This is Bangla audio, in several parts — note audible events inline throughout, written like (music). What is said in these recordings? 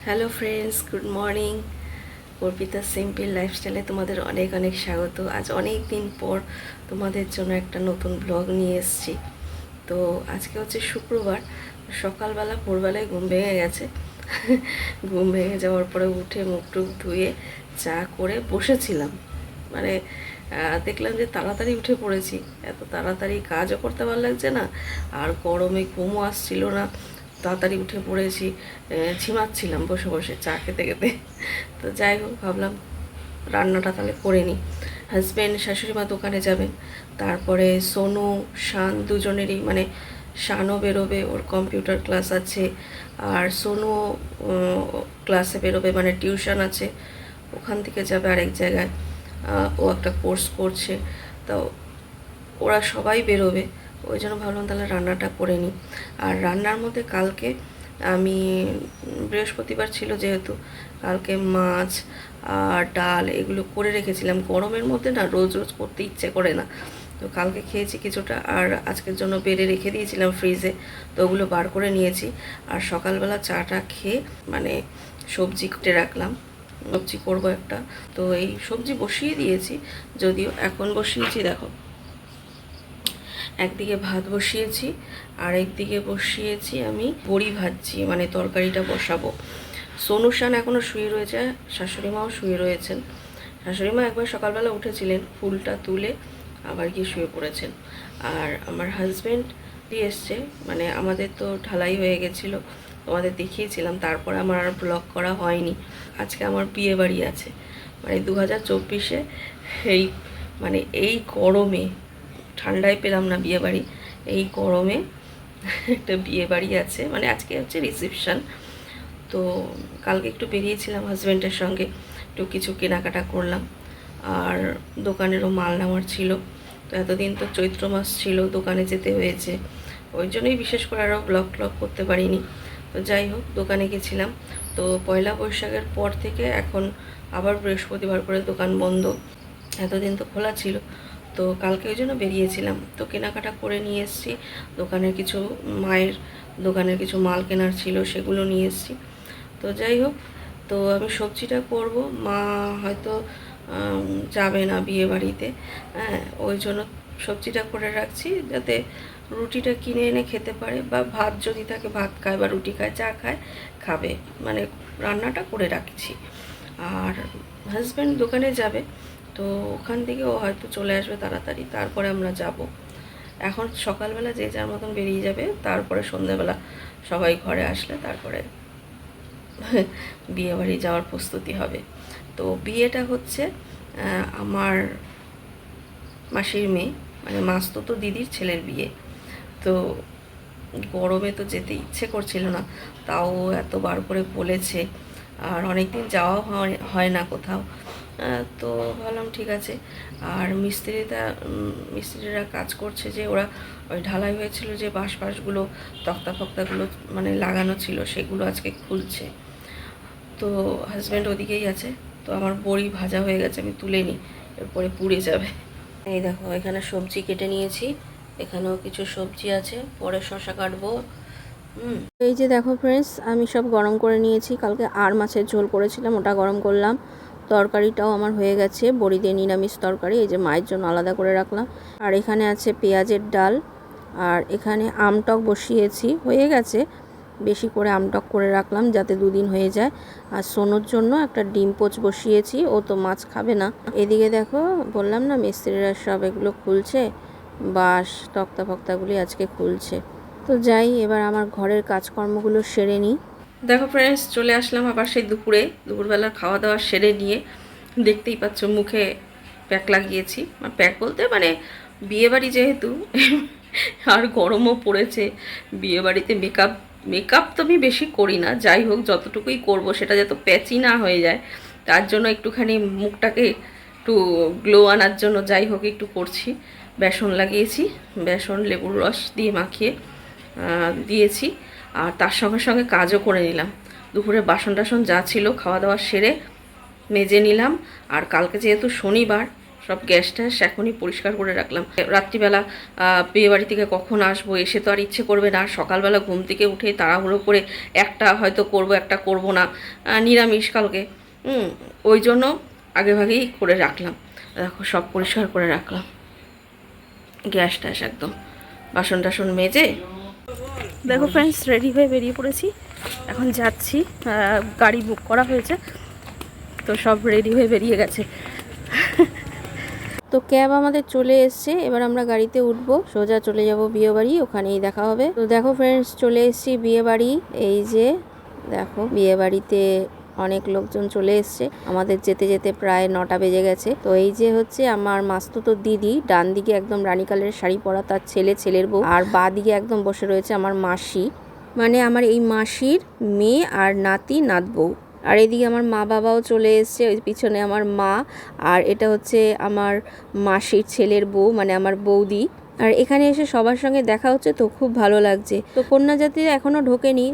Hello friends good morning Arpita simple লাইফস্টাইলে তোমাদের অনেক অনেক স্বাগত। আজ অনেক দিন পর তোমাদের জন্য একটা নতুন ব্লগ নিয়ে এসেছি। তো আজকে হচ্ছে শুক্রবার, সকালবেলা ভোরবেলায় ঘুম ভেঙে গেছে। (laughs) ঘুম ভেঙে যাওয়ার পরে উঠে মুখ টুক ধুয়ে চা করে বসেছিলাম। মানে দেখলাম যে তাড়াতাড়ি উঠে পড়েছি। এত তাড়াতাড়ি কাজও করতে ভালো লাগছে না। আর গরমে ঘুমও আসছিল না। তাড়াতাড়ি উঠে পড়েছি আহ, ঝিমাচ্ছিলাম বসে বসে চা খেতে খেতে। তো যাই হোক ভাবলাম রান্নাটা তাহলে করে নিই। হাজব্যান্ড শাশুড়ি মা দোকানে যাবেন তারপরে সোনু শান দুজনেরই মানে শানও বেরোবে ওর কম্পিউটার ক্লাস আছে। আর সোনু ক্লাসে বেরোবে মানে টিউশন আছে ওখান থেকে যাবে আরেক জায়গায়। ও একটা কোর্স করছে। তো ওরা সবাই বেরোবে। ওই জন্য ভাবলাম তাহলে রান্নাটা করে নিই। আর রান্নার মধ্যে কালকে আমি, বৃহস্পতিবার ছিল যেহেতু, কালকে মাছ আর ডাল এগুলো করে রেখেছিলাম। গরমের মধ্যে না রোজ রোজ করতে ইচ্ছে করে না। তো কালকে খেয়েছি কিছুটা আর আজকের জন্য বেড়ে রেখে দিয়েছিলাম ফ্রিজে, তো ওগুলো বার করে নিয়েছি। আর সকালবেলা চাটা খেয়ে মানে সবজি কেটে রাখলাম। সবজি করব একটা। তো এই সবজি বসিয়ে দিয়েছি, যদিও এখন বসিয়েছি, দেখো। একদিকে ভাত বসিয়েছি, আর একদিকে বসিয়েছি আমি বড়ি ভাজছি মানে তরকারিটা বসাবো। সোনুশান এখনও শুয়ে রয়েছে শাশুড়ি মাও শুয়ে রয়েছেন। শাশুড়ি মা একবার সকালবেলা উঠেছিলেন ফুলটা তুলে, আবার গিয়ে শুয়ে পড়েছেন। আর আমার হাজব্যান্ড দিয়ে এসছে মানে আমাদের তো ঢালাই হয়ে গেছিল, তোমাদের দেখিয়েছিলাম, তারপরে আমার আর ব্লগ করা হয়নি। আজকে আমার বিয়ে বাড়ি আছে। মানে দু হাজার চব্বিশে এই মানে এই গরমে ঠান্ডায় পেলাম না বিয়ে বাড়ি এই গরমে একটা বিয়ে বাড়ি আছে মানে আজকে হচ্ছে রিসেপশন তো কালকে একটু বেরিয়েছিলাম হাজব্যান্ডের সঙ্গে, একটু কিছু কেনাকাটা করলাম। আর দোকানেরও মাল নেওয়ার ছিল। তো এতদিন তো চৈত্র মাস ছিল, দোকানে যেতে হয়েছে। ওই জন্যই বিশেষ করে আরও ব্লগ ট্লগ করতে পারিনি। তো যাই হোক, দোকানে গেছিলাম। তো পয়লা বৈশাখের পর থেকে এখন আবার বৃহস্পতিবার করে দোকান বন্ধ। এতদিন তো খোলা ছিল। তো কালকে ওই জন্য বেরিয়েছিলাম। তো কেনাকাটা করে নিয়ে এসেছি। দোকানের কিছু মায়ের, দোকানের কিছু মাল কেনার ছিল, সেগুলো নিয়ে এসেছি। তো যাই হোক, তো আমি সবজিটা করব। মা হয়তো যাবে না বিয়ে বাড়িতে। হ্যাঁ ওই জন্য সবজিটা করে রাখছি যাতে রুটিটা কিনে এনে খেতে পারে বা ভাত যদি থাকে, ভাত খায় বা রুটি খায়, যা খায়, খাবে। মানে রান্নাটা করে রাখছি। আর হাজব্যান্ড দোকানে যাবে। তো ওখান থেকে ও হয়তো চলে আসবে তাড়াতাড়ি, তারপরে আমরা যাব। এখন সকালবেলা যে যার মতন বেরিয়ে যাবে, তারপরে সন্ধ্যাবেলা সবাই ঘরে আসলে তারপরে বিয়ে বাড়ি যাওয়ার প্রস্তুতি হবে। তো বিয়েটা হচ্ছে আমার মাসির মেয়ে মানে মাস্তো তো দিদির ছেলের বিয়ে। তো গরমে তো যেতে ইচ্ছে করছিল না, তাও এতবার করে বলেছে, আর অনেক দিন যাওয়া হয় না কোথাও। তো ভাবলাম ঠিক আছে। আর মিস্ত্রিটা মিস্ত্রিরা কাজ করছে যে ওরা ওই ঢালাই হয়েছিল যে বাঁশ বাঁশগুলো তক্তা ফক্তাগুলো মানে লাগানো ছিল, সেগুলো আজকে খুলছে। তো হাজব্যান্ড ওদিকেই আছে, তো আমার বড়ি ভাজা হয়ে গেছে, আমি তুলে নিই, এরপরে পুড়ে যাবে। এই দেখো, এখানে সবজি কেটে নিয়েছি, এখানেও কিছু সবজি আছে, পরে শশা কাটবো এই যে দেখো ফ্রেন্ডস আমি সব গরম করে নিয়েছি, কালকে আর মাছের ঝোল করেছিলাম, ওটা গরম করলাম। তরকারিটাও আমার হয়ে গেছে। বড়ি দিয়ে নিরামিষ তরকারি, এই যে মায়ের জন্য আলাদা করে রাখলাম। আর এখানে আছে পেঁয়াজের ডাল, আর এখানে আমটক বসিয়েছি। হয়ে গেছে। বেশি করে আমটক করে রাখলাম যাতে দুদিন হয়ে যায়। আর সোনোর জন্য একটা ডিম পোচ বসিয়েছি, ও তো মাছ খাবে না। এদিকে দেখো, বললাম না, মিস্ত্রিরা সব এগুলো খুলছে। বাঁশ, তক্তা ফক্তাগুলি আজকে খুলছে। তো যাই, এবার আমার ঘরের কাজকর্মগুলো সেরে নিই। দেখো ফ্রেন্ডস চলে আসলাম আবার সেই দুপুরে। দুপুরবেলার খাওয়া দাওয়া সেরে নিয়ে দেখতেই পাচ্ছ মুখে প্যাক লাগিয়েছি। প্যাক বলতে মানে বিয়েবাড়ি যেহেতু, আর গরমও পড়েছে, বিয়েবাড়িতে মেকআপ মেকআপ তো আমি বেশি করি না। যাই হোক, যতটুকুই করব সেটা যাতে প্যাচি না হয়ে যায়। তার জন্য একটুখানি মুখটাকে একটু গ্লো আনার জন্য যাই হোক একটু করছি। বেসন লাগিয়েছি, বেসন, লেবুর রস দিয়ে মাখিয়ে দিয়েছি। আর তার সঙ্গে সঙ্গে কাজও করে নিলাম। দুপুরে বাসন টাসন যা ছিল খাওয়া দাওয়া সেরে মেজে নিলাম। আর কালকে যেহেতু শনিবার, সব গ্যাস ট্যাস এখনই পরিষ্কার করে রাখলাম। রাত্রিবেলা বিয়ে বাড়ি থেকে কখন আসব এসে তো আর ইচ্ছে করবে না। সকালবেলা ঘুম থেকে উঠে তাড়াহুড়ো করে একটা হয়তো করব, একটা করব না। নিরামিষ কালকে। ওই জন্য আগে ভাগেই করে রাখলাম। দেখো, সব পরিষ্কার করে রাখলাম। গ্যাস ট্যাস একদম। বাসন টাসন মেজে দেখো ফ্রেন্ডস রেডি হয়ে বেরিয়ে পড়েছি। এখন যাচ্ছি গাড়ি বুক করা হয়েছে। তো সব রেডি হয়ে বেরিয়ে গেছে। তো ক্যাব আমাদের চলে এসছে, এবার আমরা গাড়িতে উঠবো। সোজা চলে যাব বিয়ে বাড়ি ওখানেই দেখা হবে। তো দেখো ফ্রেন্ডস চলে এসছি বিয়ে বাড়ি এই যে, দেখো বিয়ে বাড়িতে অনেক লোকজন চলে এসছে। আমাদের যেতে যেতে প্রায় নটা বেজে গেছে। তো এই যে হচ্ছে আমার মাস্তুতো দিদি, ডান দিকে একদম রানী কালের শাড়ি পরা তার ছেলে, ছেলের বউ, আর বা দিকে একদম বসে রয়েছে আমার মাসি। মানে আমার এই মাসির মেয়ে আর নাতি নাত বউ আর এদিকে আমার মা বাবাও চলে এসছে, ওই পিছনে আমার মা, আর এটা হচ্ছে আমার মাসির ছেলের বউ মানে আমার বৌদি। আর এখানে এসে সবার সঙ্গে দেখা হচ্ছে, তো খুব ভালো লাগছে। তো কন্যা জাতিরা এখনও ঢোকেনি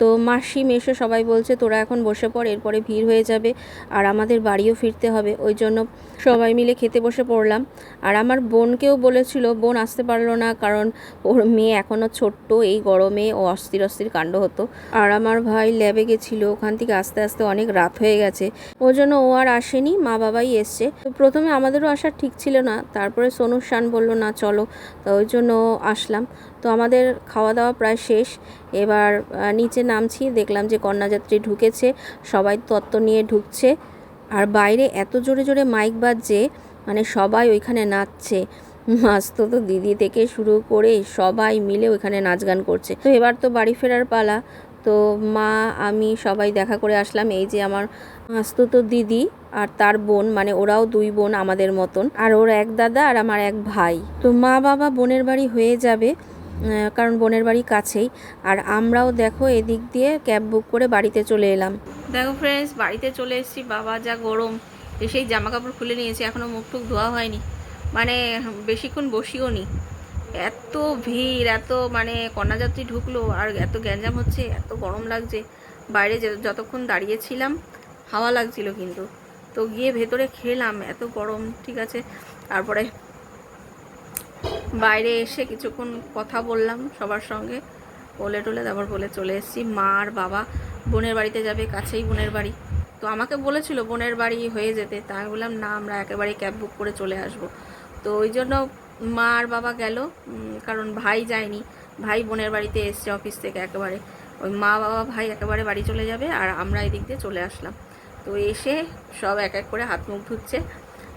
তো মাসি মেশো সবাই বলছে, তোরা এখন বসে পড়, এরপরে ভিড় হয়ে যাবে আর আমাদের বাড়িও ফিরতে হবে। ওই জন্য সবাই মিলে খেতে বসে পড়লাম। আর আমার বোনকেও বলেছিল, বোন আসতে পারল না কারণ ওর মেয়ে এখনও ছোট্ট, এই গরমে ও অস্থির অস্থির কাণ্ড হতো। আর আমার ভাই ল্যাবে গেছিল, ওখান থেকে আস্তে আস্তে অনেক রাত হয়ে গেছে। ওই জন্য ও আর আসেনি, মা বাবাই এসছে। তো প্রথমে আমাদেরও আসার ঠিক ছিল না, তারপরে সোনু শান বলল, না, চলো। তো ওই জন্য আসলাম। তো আমাদের খাওয়া দাওয়া প্রায় শেষ। এবার নিচে নামছি, দেখলাম যে কন্যাযাত্রী ঢুকেছে, সবাই তত্ত্ব নিয়ে ঢুকছে। আর বাইরে এত জোরে জোরে মাইক বাজছে মানে সবাই ওইখানে নাচছে। মাস্তো তো দিদি থেকে শুরু করে সবাই মিলে ওইখানে নাচ গান করছে। তো এবার তো বাড়ি ফেরার পালা। তো মা, আমি সবাই দেখা করে আসলাম, এই যে আমার মাস্তুতো দিদি আর তার বোন মানে ওরাও দুই বোন আমাদের মতন। আর ওর এক দাদা আর আমার এক ভাই। তো মা বাবা বোনের বাড়ি হয়ে যাবে। কারণ বোনের বাড়ি কাছেই। আর আমরাও দেখো এদিক দিয়ে ক্যাব বুক করে বাড়িতে চলে এলাম। দেখো ফ্রেন্ডস বাড়িতে চলে এসেছি, বাবা যা গরম। এসেই জামা কাপড় খুলে নিয়েছি এখনও মুখ টুক ধোয়া হয়নি। মানে বেশিক্ষণ বসিও নি। এত ভিড়, এত মানে কন্যাযাত্রী ঢুকলো, আর এত গ্যাঞ্জাম হচ্ছে, এত গরম লাগছে। বাইরে যতক্ষণ দাঁড়িয়েছিলাম, হাওয়া লাগছিল কিন্তু। তো গিয়ে ভেতরে খেলাম, এত গরম, ঠিক আছে। তারপরে বাইরে এসে কিছুক্ষণ কথা বললাম সবার সঙ্গে। বলে টলে তারপর বলে চলে এসেছি। মা আর বাবা বোনের বাড়িতে যাবে, কাছেই বোনের বাড়ি। তো আমাকে বলেছিল বোনের বাড়ি হয়ে যেতে। তা আমি বললাম, না, আমরা একেবারে ক্যাব বুক করে চলে আসব। তো ওই জন্য মা আর বাবা গেল। কারণ ভাই যায়নি। ভাই বোনের বাড়িতে এসছে অফিস থেকে একেবারে। ওই মা, বাবা, ভাই একেবারে বাড়ি চলে যাবে আর আমরা এদিক দিয়ে চলে আসলাম। তো এসে সব এক এক করে হাত মুখ ধুচ্ছে।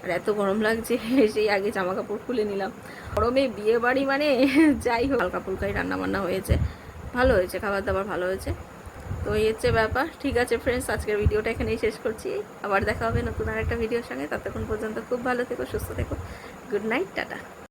আর এত গরম লাগছে, সেই আগে জামা কাপড় খুলে নিলাম। গরমে বিয়ে বাড়ি মানে যাই হোক হালকা ফুলকাই রান্না বান্না হয়েছে। ভালো হয়েছে খাবার দাবার ভালো হয়েছে। তো এই হচ্ছে ব্যাপার। ঠিক আছে ফ্রেন্ডস আজকের ভিডিওটা এখানেই শেষ করছি। আবার দেখা হবে নতুন আর একটা ভিডিওর সঙ্গে। ততক্ষণ পর্যন্ত খুব ভালো থেকো, সুস্থ থেকো। Good night tata.